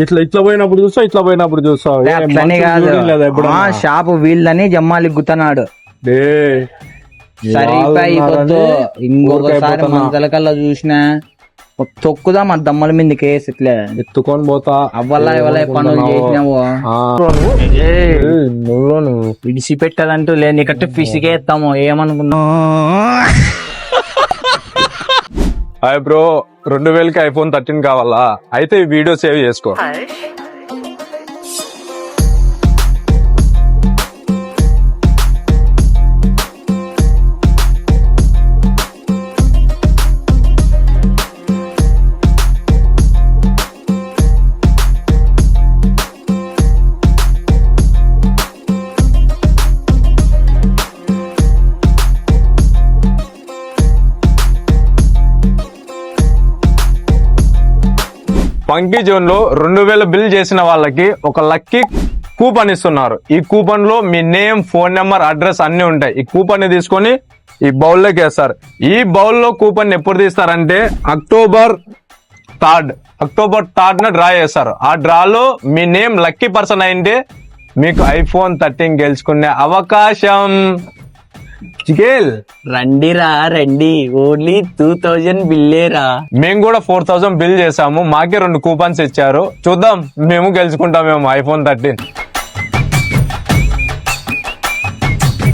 ఇట్లా ఇట్లా పోయినప్పుడు చూస్తావు ఇట్లా పోయినప్పుడు అట్లని మనుషులు కాదు? ఆ షాపు వీళ్ళని జమ్మాలి గుత్తనాడు. డే, సరిపోయి వాళ్ళున్నారని ఇంకొకసారి ఊరికైపోతున్నా. చూసినా తొక్కుదా మా దమ్మల మీద కేసు ఇట్లే. ఎత్తుకొని పోతా. అవ్వల్లా ఇవ్వలే పనులు చేసినావు. ఆ, నువ్వు నువ్వు. విడిచిపెట్టదంటూ లేదు నీకంటే ఏమనుకున్నావు హాయ్ బ్రో రెండు వేలకి ఐఫోన్ థర్టీన్ కావాలా? అయితే ఈ వీడియో సేవ్ చేసుకో. ఫంకీ జోన్లో రెండు వేల బిల్ చేసిన వాళ్ళకి ఒక లక్కీ కూపన్ ఇస్తున్నారు. ఈ కూపన్లో మీ నేమ్ ఫోన్ నెంబర్ అడ్రస్ అన్ని ఉంటాయి. ఈ కూపన్ని తీసుకొని ఈ బౌల్లోకి వేస్తారు. ఈ బౌల్లో కూపన్ ఎప్పుడు తీస్తారంటే అక్టోబర్ థర్డ్. అక్టోబర్ థర్డ్ న డ్రా చేస్తారు. ఆ డ్రాలో మీ నేమ్ లక్కీ పర్సన్ అయింటే మీకు ఐఫోన్ థర్టీన్ గెలుచుకునే అవకాశం. చికేల్ రండిరా రండి. ఓన్లీ టూ థౌజండ్ బిల్లేరా మేము కూడా ఫోర్ థౌసండ్ బిల్ చేసాము. మాకే రెండు కూపన్స్ ఇచ్చారు. చూద్దాం మేము గెలుచుకుంటామేమో ఐఫోన్ థర్టీన్.